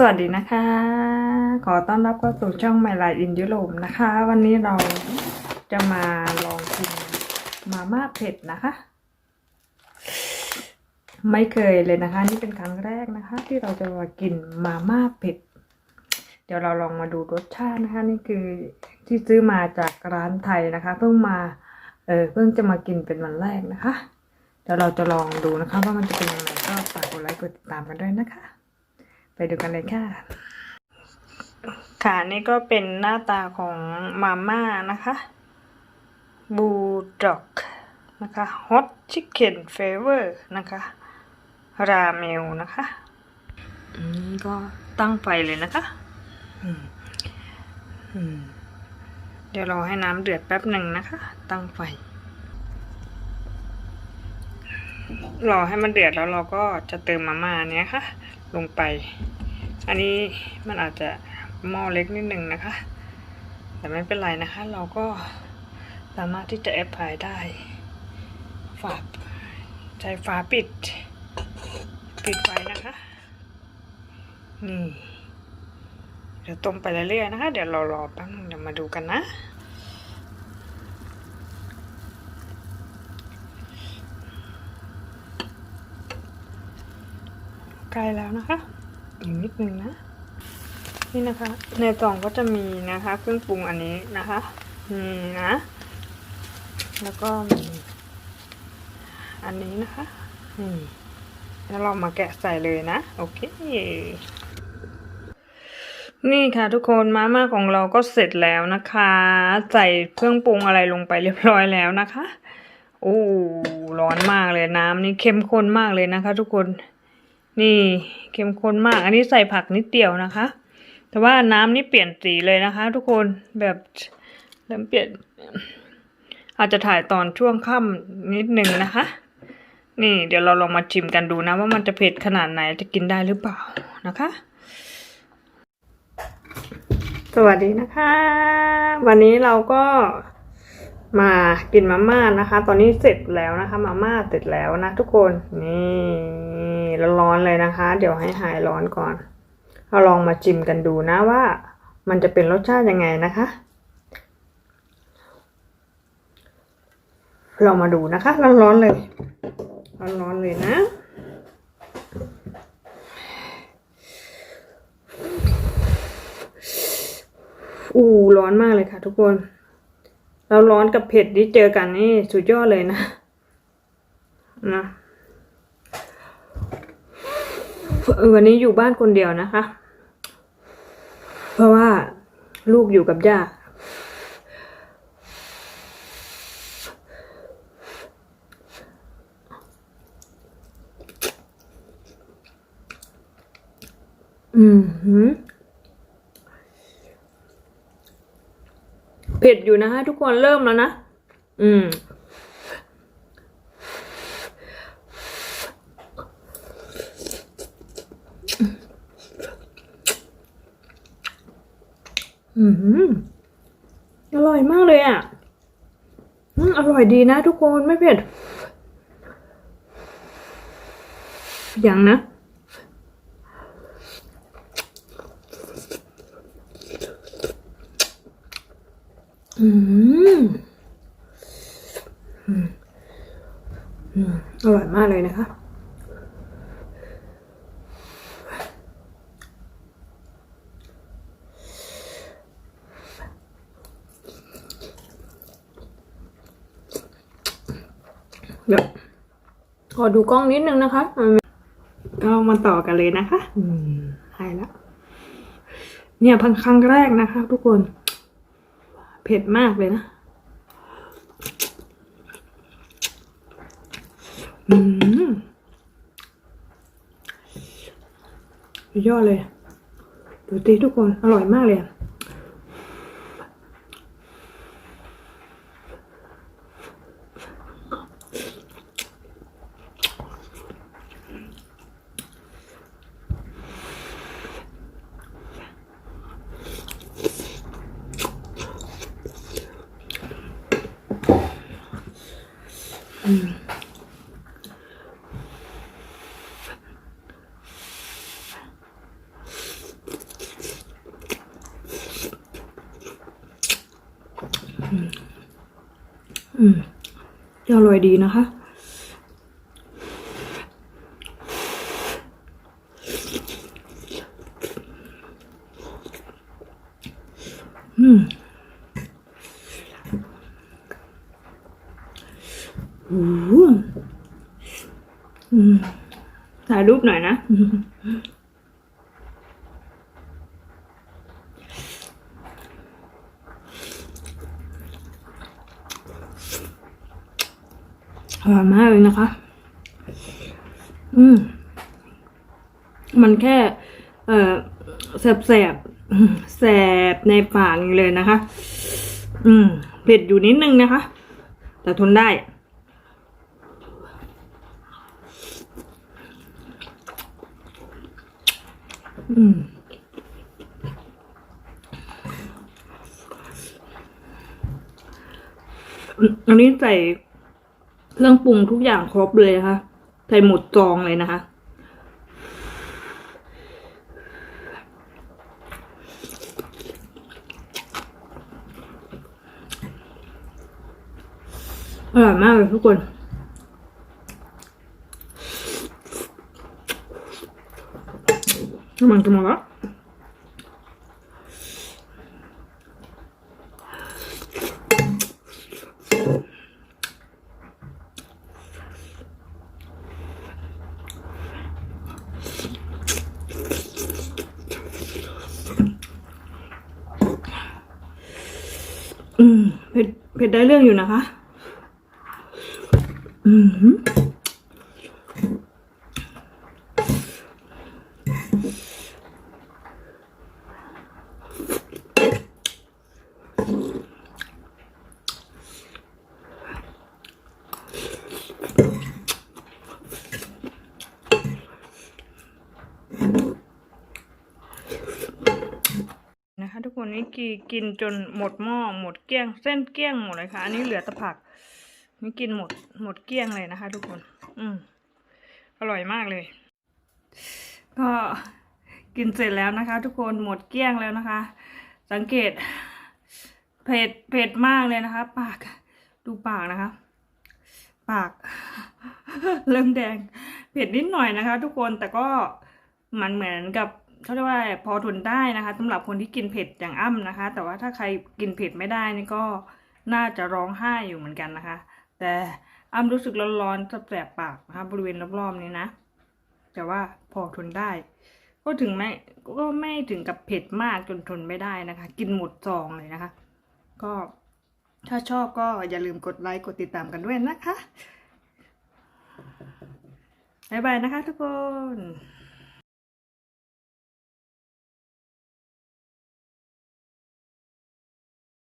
สวัสดีนะคะ ขอต้อนรับเข้าสู่ช่องไมลายอินยุโรปนะคะ วันนี้เราจะมาลองกินมาม่าเผ็ดนะคะ ไม่เคยเลยนะคะ นี่เป็นครั้งแรกนะคะ ที่เราจะมากินมาม่าเผ็ด เดี๋ยวเราลองมาดูรสชาตินะคะ นี่คือที่ซื้อมาจากร้านไทยนะคะ เพิ่งมาเออเพิ่งจะมากินเป็นวันแรกนะคะเดี๋ยวเราจะลองดูนะคะ ว่ามันจะเป็นยังไงก็ฝากกดไลค์กดติดตามกันด้วยนะคะ ไปดูกันเลยค่ะ ค่ะนี่ก็เป็นหน้าตาของมาม่านะคะบูด็อกนะคะฮอตชิคเก้นเฟเวอร์นะคะราเมลนะคะอืมก็ตั้งไฟเลยนะคะอืมอืมเดี๋ยวรอให้น้ำเดือดแป๊บหนึ่งนะคะ ตั้งไฟ รอให้มันเดือดแล้วเราก็จะเติมมาม่าเนี้ยค่ะ ลงไป อันนี้มันอาจจะหม้อเล็กนิดหนึ่งนะคะ แต่ไม่เป็นไรนะคะ เราก็สามารถที่จะแอปพลายได้ ฝาใช้ฝาปิด ปิดไว้นะคะ นี่เดี๋ยวต้มไปเรื่อยๆนะคะ เดี๋ยวเรารอแป๊บนึงเดี๋ยวมาดูกันนะใกล้แล้วนะคะ อีกนิดนึงนะ นี่นะคะ ในกล่องก็จะมีนะคะเครื่องปรุงอันนี้นะคะนี่นะ แล้วก็มีอันนี้นะคะนี่แล้วเรามาแกะใส่เลยนะ โอเคนี่ค่ะทุกคนมาม่าของเราก็เสร็จแล้วนะคะ ใส่เครื่องปรุงอะไรลงไปเรียบร้อยแล้วนะคะโอ้ร้อนมากเลยน้ำนี่เข้มข้นมากเลยนะคะ ทุกคน นี่เข้มข้นมาก อันนี้ใส่ผักนิดเดียวนะคะ แต่ว่าน้ำนี่เปลี่ยนสีเลยนะคะ ทุกคนแบบเริ่มเปลี่ยน อาจจะถ่ายตอนช่วงค่ำนิดนึงนะคะ นี่เดี๋ยวเราลองมาชิมกันดูนะ ว่ามันจะเผ็ดขนาดไหนจะกินได้หรือเปล่านะคะ สวัสดีนะคะ วันนี้เราก็ มากินมาม่านะคะ ตอนนี้เสร็จแล้วนะคะ มาม่าเสร็จแล้วนะทุกคนนี่ร้อนเลยนะคะ เดี๋ยวให้หายร้อนก่อนเราลองมาชิมกันดูนะว่า มันจะเป็นรสชาติยังไงนะคะ เรามาดูนะคะ ร้อนๆเลย ร้อนๆเลยนะอู้ร้อนมากเลยค่ะทุกคน เราร้อนกับเผ็ดที่เจอกันนี่สุดยอดเลยนะ นะวันนี้อยู่บ้านคนเดียวนะคะ เพราะว่าลูกอยู่กับย่า อืมหืม เผ็ดอยู่นะคะทุกคนเริ่มแล้วนะ อืม อืม อร่อยมากเลยอะ อืม อร่อยดีนะทุกคนไม่เผ็ดอย่างนะ อืมอร่อยมากเลยนะคะ เดี๋ยวขอดูกล้องนิดนึงนะคะ ก็มาต่อกันเลยนะคะ อืมหายแล้ว เนี่ยพันครั้งแรกนะคะทุกคน เผ็ดมากเลยนะอืมยอดเลย ดูตีทุกคน อร่อยมากเลย อืมอร่อยดีนะคะ อืมอืมถ่ายรูปหน่อยนะ อร่อยมากเลยนะคะ อืม มันแค่ เอ่อแสบแสบแสบในปากเลยนะคะ อืม เผ็ดอยู่นิดนึงนะคะ แต่ทนได้ อืมอันนี้ใส่ เครื่องปรุงทุกอย่างครบเลยนะคะใส่หมดจองเลยนะคะ อร่อยมากเลยทุกคนน้ำมันจะหมดแล้ว อืมเผ็ดเผ็ดได้เรื่องอยู่นะคะ อืม ทุกคนนี่กีกินจนหมดหม้อหมดเกลี้ยง เส้นเกลี้ยงหมดเลยค่ะ อันนี้เหลือต่ผักนี่กินหมดหมดเกลี้ยงเลยนะคะ ทุกคน อืมอร่อยมากเลย ก็กินเสร็จแล้วนะคะ ทุกคนหมดเกลี้ยงแล้วนะคะ สังเกตเผ็ดเผ็ดมากเลยนะคะ ปากดูปากนะคะ ปาก เริ่มแดง เผ็ดนิดหน่อยนะคะ ทุกคนแต่ก็มันเหมือนกับ เขาเรียกว่าพอทนได้นะคะสำหรับคนที่กินเผ็ดอย่างอ้ำนะคะ แต่ว่าถ้าใครกินเผ็ดไม่ได้นี่ก็น่าจะร้องไห้อยู่เหมือนกันนะคะ แต่อ้ำรู้สึกร้อนๆแสบปากนะคะบริเวณรอบๆนี้นะ แต่ว่าพอทนได้ ก็ถึงไม่ก็ไม่ถึงกับเผ็ดมากจนทนไม่ได้นะคะ กินหมดซองเลยนะคะ ก็ถ้าชอบก็อย่าลืมกดไลค์กดติดตามกันด้วยนะคะบ๊ายบายนะคะทุกคน